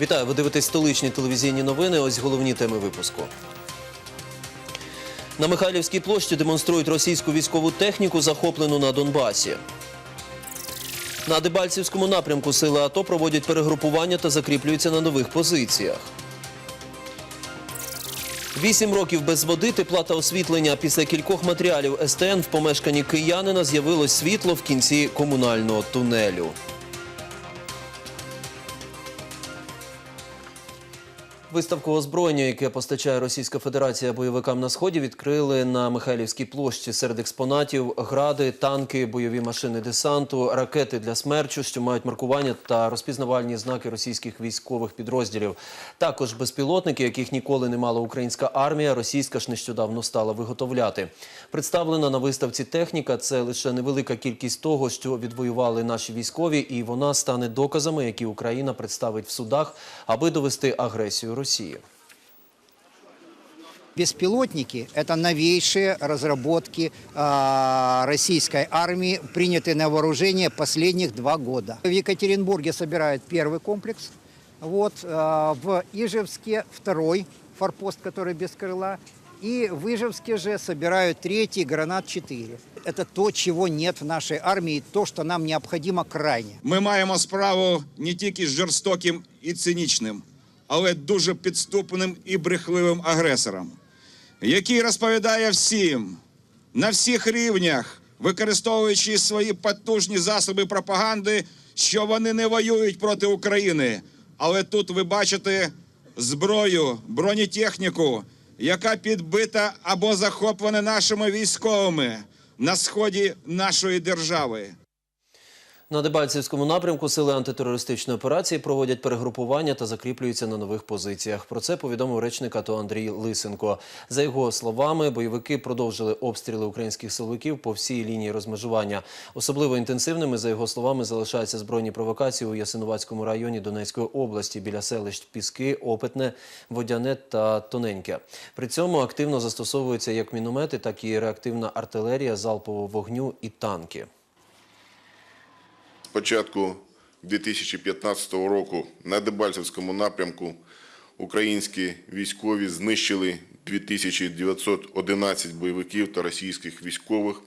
Вітаю, ви дивитесь столичні телевізійні новини. Ось головні теми випуску. На Михайлівській площі демонструють російську військову техніку, захоплену на Донбасі. На Дебальцівському напрямку сили АТО проводять перегрупування та закріплюються на нових позиціях. Вісім років без води, тепла та освітлення. Після кількох матеріалів СТН в помешканні киянина з'явилось світло в кінці комунального тунелю. Виставку озброєння, яке постачає Російська Федерація бойовикам на сході, відкрили на Михайлівській площі. Серед експонатів гради, танки, бойові машини десанту, ракети для смерчу, що мають маркування та розпізнавальні знаки російських військових підрозділів. Також безпілотники, яких ніколи не мала українська армія, російська ж нещодавно стала виготовляти. Представлена на виставці техніка це лише невелика кількість того, що відвоювали наші військові, і вона стане доказами, які Україна представить в судах, аби довести агресію Росії. Беспилотники – это новейшие разработки а, российской армии, принятые на вооружение последних два года. В Екатеринбурге собирают первый комплекс, вот, а, в Ижевске второй форпост, который без крыла, и в Ижевске же собирают третий «Гранат-4». Это то, чего нет в нашей армии, то, что нам необходимо крайне. Ми маємо справу не тільки з жорстоким і цинічним, Але дуже підступним і брехливим агресором, який розповідає всім на всіх рівнях, використовуючи свої потужні засоби пропаганди, що вони не воюють проти України. Але тут ви бачите зброю, бронетехніку, яка підбита або захоплена нашими військовими на сході нашої держави. На Дебальцівському напрямку сили антитерористичної операції проводять перегрупування та закріплюються на нових позиціях. Про це повідомив речник АТО Андрій Лисенко. За його словами, бойовики продовжили обстріли українських силовиків по всій лінії розмежування. Особливо інтенсивними, за його словами, залишаються збройні провокації у Ясинуватському районі Донецької області біля селищ Піски, Опитне, Водяне та Тоненьке. При цьому активно застосовуються як міномети, так і реактивна артилерія залпового вогню і танки. Початку 2015 року на Дебальцевському напрямку українські військові знищили 2911 бойовиків та російських військових,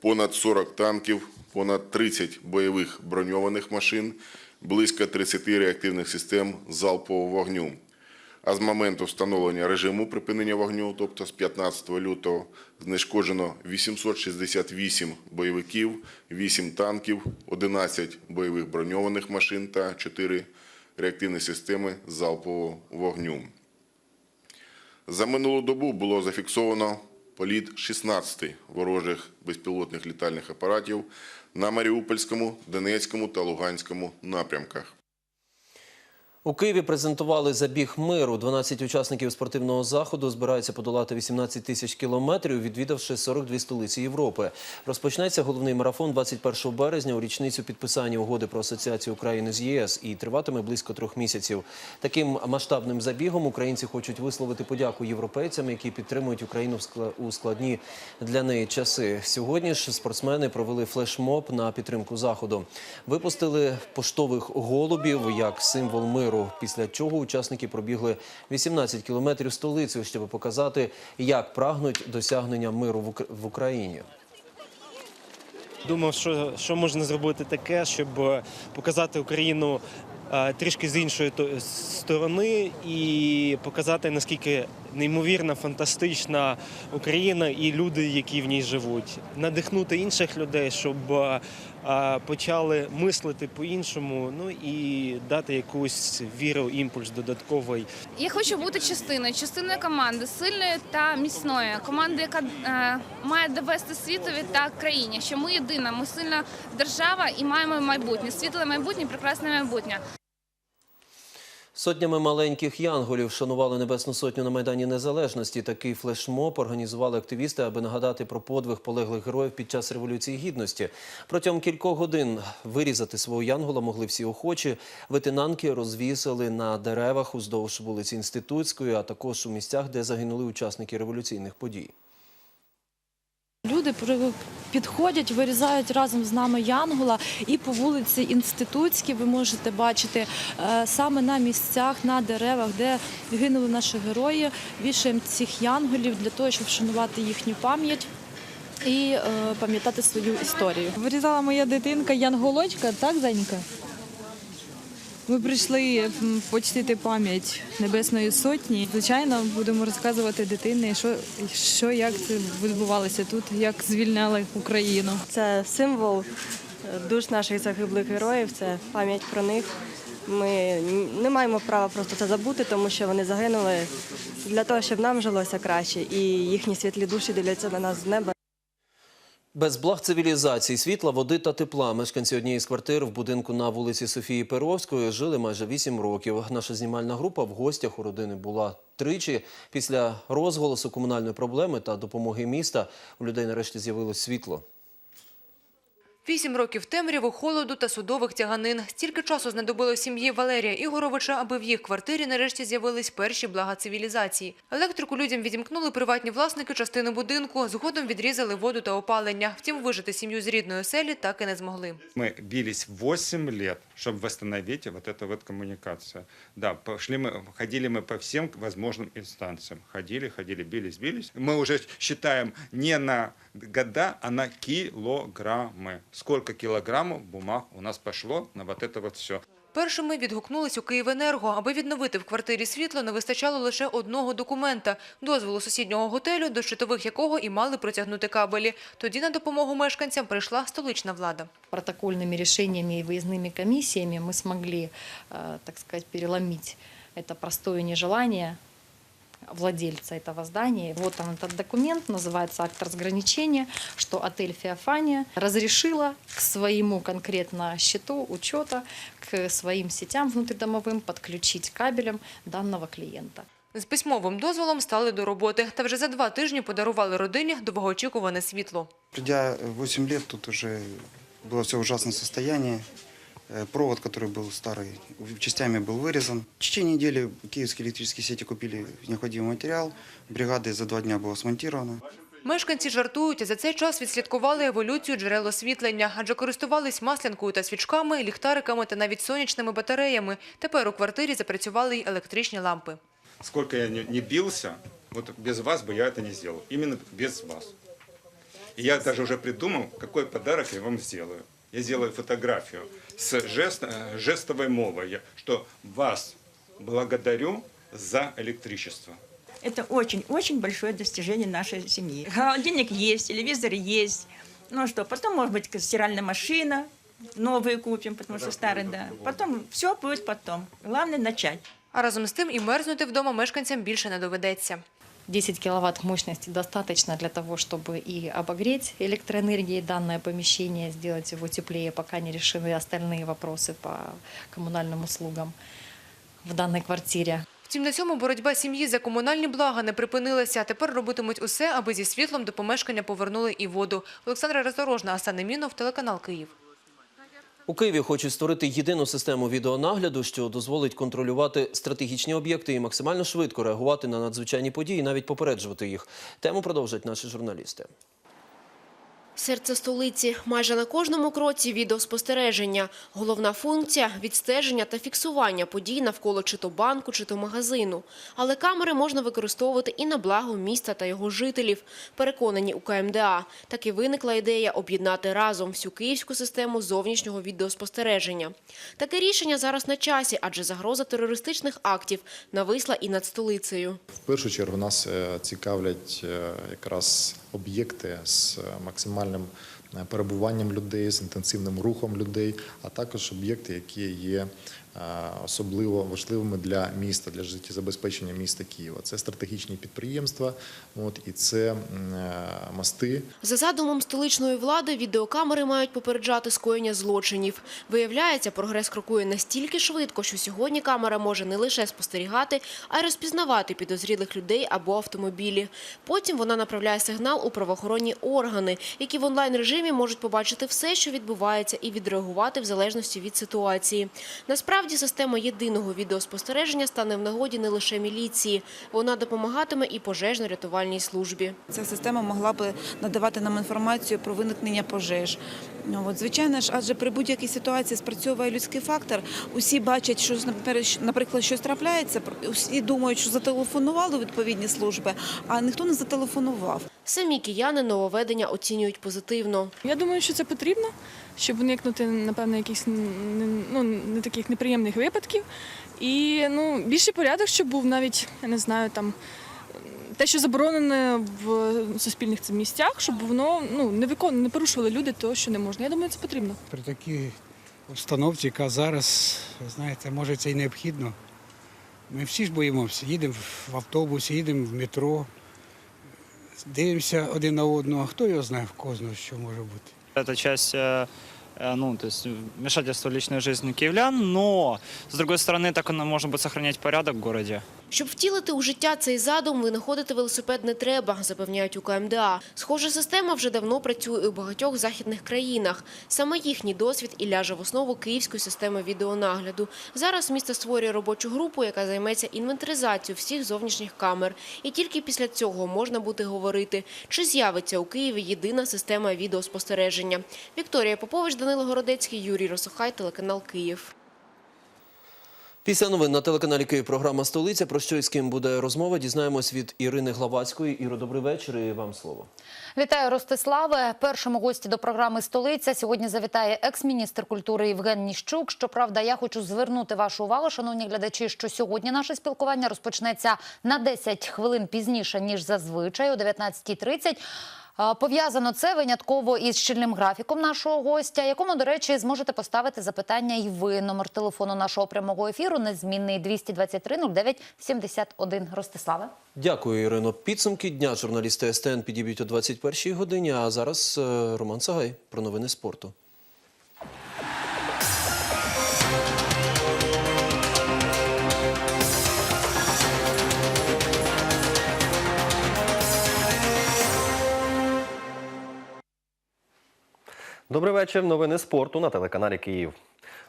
понад 40 танків, понад 30 бойових броньованих машин, близько 30 реактивних систем залпового вогню. А з моменту встановлення режиму припинення вогню, тобто з 15 лютого, знешкоджено 868 бойовиків, 8 танків, 11 бойових броньованих машин та 4 реактивні системи залпового вогню. За минулу добу було зафіксовано політ 16 ворожих безпілотних літальних апаратів на Маріупольському, Донецькому та Луганському напрямках. У Києві презентували забіг миру. 12 учасників спортивного заходу збираються подолати 18 тисяч кілометрів, відвідавши 42 столиці Європи. Розпочнеться головний марафон 21 березня у річницю підписання угоди про асоціацію України з ЄС і триватиме близько трьох місяців. Таким масштабним забігом українці хочуть висловити подяку європейцям, які підтримують Україну у складні для неї часи. Сьогодні ж спортсмени провели флешмоб на підтримку заходу. Випустили поштових голубів як символ миру. Після чого учасники пробігли 18 кілометрів столицею, щоб показати, як прагнуть досягнення миру в Україні. Думав, що, що можна зробити таке, щоб е, показати Україну е, трішки з іншої сторони і показати наскільки неймовірна, фантастична Україна і люди, які в ній живуть, надихнути інших людей, щоб е, е, почали мислити по-іншому, ну і дати якусь віру, імпульс додатковий. Я хочу бути частиною, частиною команди, сильної та міцної команди, яка е, має довести світові та країні, що ми єдина, ми сильна держава і маємо майбутнє, світле майбутнє, прекрасне майбутнє. Сотнями маленьких янголів шанували Небесну Сотню на Майдані Незалежності. Такий флешмоб організували активісти, аби нагадати про подвиг полеглих героїв під час Революції Гідності. Протягом кількох годин вирізати свого янгола могли всі охочі. Ветенанки розвісили на деревах уздовж вулиці Інститутської, а також у місцях, де загинули учасники революційних подій. Люди підходять, вирізають разом з нами Янгола, і по вулиці Інститутській ви можете бачити е, саме на місцях, на деревах, де гинули наші герої, вішаємо цих янголів для того, щоб вшанувати їхню пам'ять. І е, пам'ятати свою історію. Вирізала моя дитинка Янголочка, так, Занька? Ми прийшли м, почтити пам'ять Небесної Сотні. Звичайно, будемо розказувати дитині, що, що як це відбувалося тут, як звільняли Україну. Це символ е, душ наших загиблих героїв, це пам'ять про них. Ми не маємо права просто це забути, тому що вони загинули для того, щоб нам жилося краще, і їхні світлі душі дивляться на нас з неба. Без благ цивілізації, світла, води та тепла мешканці однієї з квартир в будинку на вулиці Софії Перовської жили майже 8 років. Наша знімальна група в гостях у родини була тричі. Після розголосу комунальної проблеми та допомоги міста у людей нарешті з'явилось світло. Вісім років темряву, холоду та судових тяганин. Стільки часу знадобило сім'ї Валерія Ігоровича, аби в їх квартирі нарешті з'явились перші блага цивілізації. Електрику людям відімкнули приватні власники частини будинку, згодом відрізали воду та опалення. Втім, вижити сім'ю з рідної оселі так і не змогли. Ми бились 8 лет, чтобы восстановить вот эту вот коммуникацию. Да, пошли мы, ходили мы по всем возможным инстанциям. Ходили, ходили, бились, бились. Мы уже считаем не на года, а на килограммы. Сколько килограммов бумаг у нас пошло на вот это вот все. Першими відгукнулись у «Київенерго». Аби відновити в квартирі світло, не вистачало лише одного документа – дозволу сусіднього готелю, до щитових якого і мали протягнути кабелі. Тоді на допомогу мешканцям прийшла столична влада. Протокольными решениями и выездными комиссиями мы смогли, э, так сказать, переломить это простое нежелание владельца этого здания. Вот он этот документ, называется акт разграничения, что отель «Феофания» разрешила к своему конкретно счету учета, к своим сетям внутридомовым подключить кабелем данного клиента. З письмовим дозволом стали до роботи. Та вже за два тижні подарували родині довгоочікуване світло. Придя 8 лет, тут уже было все в ужасном состоянии. Э, Провод, который был старый, частями был вырезан. В течение недели киевские электрические сети купили необходимый материал. Бригада за два дня была смонтирована. Мешканці жартують, а за цей час відслідкували еволюцію джерел освітлення, адже користувались маслянкою та свічками, ліхтариками та навіть сонячними батареями. Тепер у квартирі запрацювали й електричні лампи. Сколько я не, не бился, вот без вас бы я это не сделал. Именно без вас. И я даже уже придумал, какой подарок я вам сделаю. Я сделаю фотографию с жест, э, жестовой мовой, я- что вас благодарю за электричество. Это очень-очень большое достижение нашей семьи. Холодильник есть, телевизор есть. Ну что, потом, может быть, стиральная машина, новые купим, потому что старые, да. Потом, все будет потом. Главное начать. А разом з тим і мерзнути вдома мешканцям більше не доведеться. 10 киловатт мощности достаточно для того, чтобы и обогреть электроэнергией данное помещение, сделать его теплее, пока не решены остальные вопросы по коммунальным услугам в данной квартире. Втім, на цьому боротьба сім'ї за комунальні блага не припинилася. Тепер робитимуть усе, аби зі світлом до помешкання повернули і воду. Олександра Роздорожна, Асан Немінов, телеканал Київ. У Києві хочуть створити єдину систему відеонагляду, що дозволить контролювати стратегічні об'єкти і максимально швидко реагувати на надзвичайні події, навіть попереджувати їх. Тему продовжать наші журналісти. Серце столиці. Майже на кожному кроці відеоспостереження. Головна функція – відстеження та фіксування подій навколо чи то банку, чи то магазину. Але камери можна використовувати і на благо міста та його жителів. Переконані у КМДА. Так і виникла ідея об'єднати разом всю київську систему зовнішнього відеоспостереження. Таке рішення зараз на часі, адже загроза терористичних актів нависла і над столицею. В першу чергу нас е, цікавлять е, якраз об'єкти з е, максимальним е, перебуванням людей, з інтенсивним рухом людей, а також об'єкти, які є особливо важливими для міста, для життєзабезпечення міста Києва. Це стратегічні підприємства, от і це е, мости. За задумом столичної влади, відеокамери мають попереджати скоєння злочинів. Виявляється, прогрес крокує настільки швидко, що сьогодні камера може не лише спостерігати, а й розпізнавати підозрілих людей або автомобілі. Потім вона направляє сигнал у правоохоронні органи, які в онлайн-режимі можуть побачити все, що відбувається, і відреагувати в залежності від ситуації. Насправді, Насправді система єдиного відеоспостереження стане в нагоді не лише міліції. Вона допомагатиме і пожежно-рятувальній службі. Ця система могла б надавати нам інформацію про виникнення пожеж. От, звичайно ж, адже при будь-якій ситуації спрацьовує людський фактор. Усі бачать, що наприклад, щось трапляється, усі думають, що зателефонували відповідні служби, а ніхто не зателефонував. Самі кияни нововведення оцінюють позитивно. Я думаю, що це потрібно, щоб уникнути, напевно, якихось ну, не таких неприємних випадків. І ну, більший порядок, щоб був навіть, я не знаю, там те, що заборонене в суспільних цих місцях, щоб воно ну, не викон... не порушували люди того, що не можна. Я думаю, це потрібно. При такій установці, яка зараз, знаєте, може це і необхідно. Ми всі ж боїмося, їдемо в автобусі, їдемо в метро, дивимося один на одного, хто його знає в кожного, що може бути. Это часть э, э, ну, то есть вмешательства в личную жизнь киевлян, но, с другой стороны, так оно можно будет сохранять порядок в городе. Щоб втілити у життя цей задум, винаходити велосипед не треба, запевняють у КМДА. Схожа система вже давно працює у багатьох західних країнах. Саме їхній досвід і ляже в основу київської системи відеонагляду. Зараз місто створює робочу групу, яка займеться інвентаризацією всіх зовнішніх камер. І тільки після цього можна буде говорити, чи з'явиться у Києві єдина система відеоспостереження. Вікторія Попович, Данило Городецький, Юрій Росохай, телеканал Київ. Після новин на телеканалі Київ програма «Столиця». Про що і з ким буде розмова, дізнаємось від Ірини Главацької. Іро, добрий вечір і вам слово. Вітаю, Ростиславе. Першому гості до програми «Столиця» сьогодні завітає екс-міністр культури Євген Ніщук. Щоправда, я хочу звернути вашу увагу, шановні глядачі, що сьогодні наше спілкування розпочнеться на 10 хвилин пізніше, ніж зазвичай, о 19.30. Пов'язано це винятково із щільним графіком нашого гостя, якому, до речі, зможете поставити запитання і ви. Номер телефону нашого прямого ефіру незмінний 223 09 71. Ростиславе. Дякую, Ірино. Підсумки дня журналісти СТН підіб'ють о 21-й годині. А зараз е, Роман Сагай про новини спорту. Добрий вечір. Новини спорту на телеканалі Київ.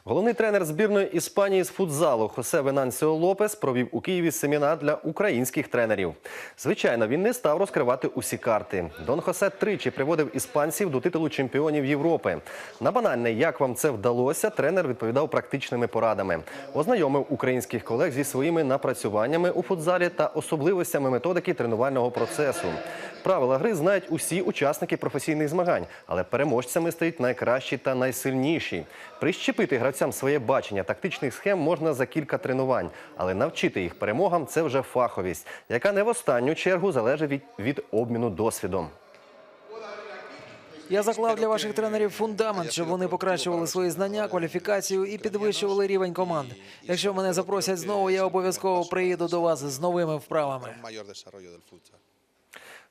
Головний тренер збірної Іспанії з футзалу Хосе Венансіо Лопес провів у Києві семінар для українських тренерів. Звичайно, він не став розкривати усі карти. Дон Хосе тричі приводив іспанців до титулу чемпіонів Європи. На банальне, як вам це вдалося, тренер відповідав практичними порадами. Ознайомив українських колег зі своїми напрацюваннями у футзалі та особливостями методики тренувального процесу. Правила гри знають усі учасники професійних змагань, але переможцями стають найкращі та найсильніші. Прищепити гравцям своє бачення тактичних схем можна за кілька тренувань, але навчити їх перемогам це вже фаховість, яка не в останню чергу залежить від, від обміну досвідом. Я заклав для ваших тренерів фундамент, щоб вони покращували свої знання, кваліфікацію і підвищували рівень команди. Якщо мене запросять знову, я обов'язково приїду до вас з новими вправами.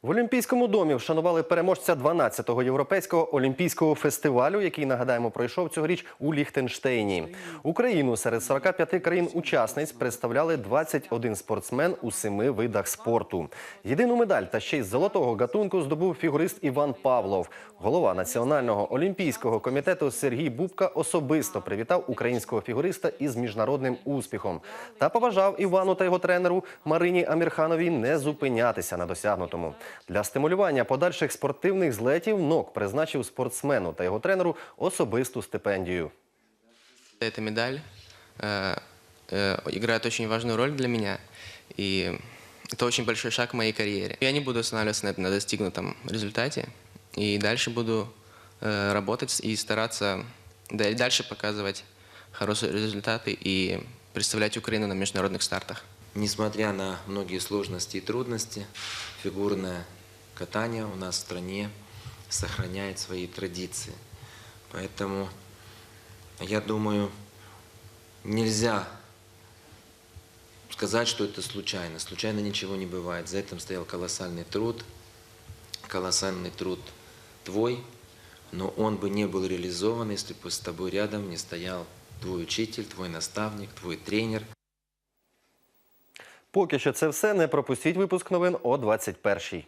В Олімпійському домі вшанували переможця 12-го європейського олімпійського фестивалю, який нагадаємо пройшов цьогоріч у Ліхтенштейні. Україну серед 45 країн-учасниць представляли 21 спортсмен у семи видах спорту. Єдину медаль та ще й золотого гатунку здобув фігурист Іван Павлов. Голова національного олімпійського комітету Сергій Бубка особисто привітав українського фігуриста із міжнародним успіхом та побажав Івану та його тренеру Марині Амірхановій не зупинятися на досягнутому. Для стимулювання подальших спортивних злетів НОК призначив спортсмену та його тренеру особисту стипендію. Эта медаль э, э, играет очень важную роль для меня, и это очень большой шаг в моей карьере. Я не буду останавливаться на, этом, на достигнутом результате, и дальше буду э, работать и стараться да, и дальше показывать хорошие результаты и представлять Украину на международных стартах. Несмотря на многие сложности и трудности, фигурное катание у нас в стране сохраняет свои традиции. Поэтому, я думаю, нельзя сказать, что это случайно. Случайно ничего не бывает. За этим стоял колоссальный труд, колоссальный труд твой, но он бы не был реализован, если бы с тобой рядом не стоял твой учитель, твой наставник, твой тренер. Поки що це все. Не пропустіть випуск новин о 21-й.